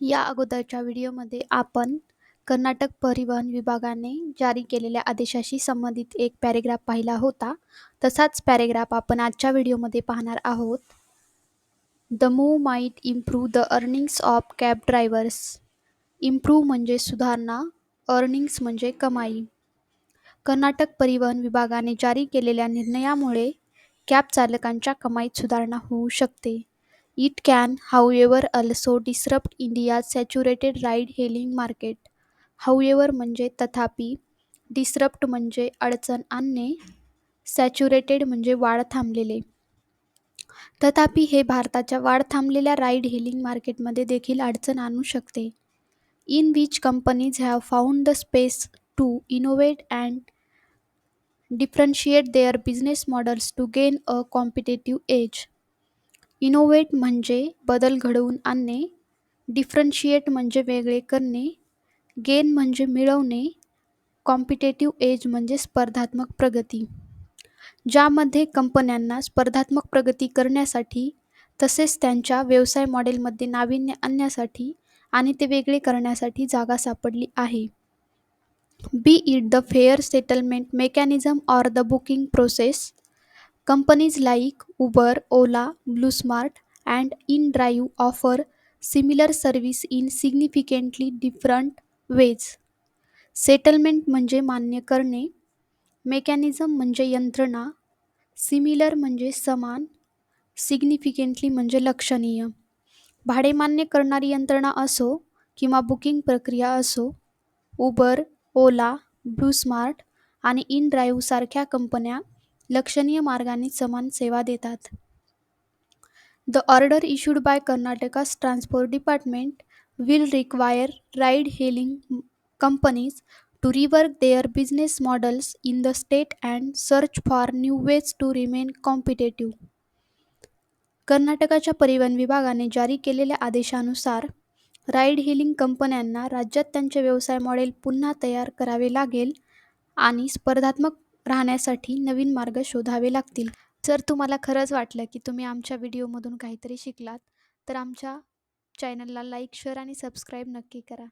या अगोदरच्या व्हिडिओमध्ये आपण कर्नाटक परिवहन विभागाने जारी केलेल्या आदेशाशी संबंधित एक पॅरेग्राफ पाहिला होता. तसाच पॅरेग्राफ आपण आजच्या व्हिडिओमध्ये पाहणार आहोत. The move might improve the earnings of cab drivers. Improve म्हणजे सुधारणा अर्निंग्स म्हणजे कमाई. कर्नाटक परिवहन विभागाने जारी केलेल्या निर्णयामुळे कॅब चालकांच्या कमाईत सुधारणा होऊ शकते. It can however also disrupt India saturated ride hailing market however म्हणजे तथापि डिसरप्ट म्हणजे अडचण आणणे सॅच्युरेटेड म्हणजे वाढ थांबलेले. तथापि हे भारताच्या वाढ थांबलेल्या राईड हेलिंग मार्केटमध्ये देखील अडचण आणू शकते. In which companies have found the space to innovate and differentiate their business models to gain a competitive edge innovate म्हणजे बदल घडवून आणणे. डिफरन्शिएट म्हणजे वेगळे करणे. गेन म्हणजे मिळवणे. कॉम्पिटेटिव्ह एज म्हणजे स्पर्धात्मक प्रगती. ज्यामध्ये कंपन्यांना स्पर्धात्मक प्रगती करण्यासाठी तसेच त्यांच्या व्यवसाय मॉडेलमध्ये नाविन्य आणण्यासाठी आणि ते वेगळे करण्यासाठी जागा सापडली आहे. Be it the fare settlement mechanism or the booking process companies like Uber Ola BluSmart and InDrive offer similar service in significantly different ways settlement म्हणजे मान्य करणे मेकॅनिझम म्हणजे यंत्रणा सिमिलर म्हणजे समान सिग्निफिकेंटली म्हणजे लक्षणीय. भाडे मान्य करणारी यंत्रणा असो किंवा बुकिंग प्रक्रिया असो उबर ओला ब्लूस्मार्ट आणि इन ड्राईव्हसारख्या कंपन्या लक्षणीय मार्गाने समान सेवा देतात. The order issued by Karnataka's transport department will require ride hailing companies to rework their business models in the state and search for new ways to remain competitive कर्नाटकाच्या परिवहन विभागाने जारी केलेल्या आदेशानुसार राईड हेलिंग कंपन्यांना राज्यात त्यांचे व्यवसाय मॉडेल पुन्हा तयार करावे लागेल आणि स्पर्धात्मक राहण्यासाठी नवीन मार्ग शोधावे लागतील. जर तुम्हाला खरंच वाटलं की तुम्ही आमच्या व्हिडिओमधून काहीतरी शिकलात तर आमच्या चॅनलला लाईक शेअर आणि सबस्क्राईब नक्की करा.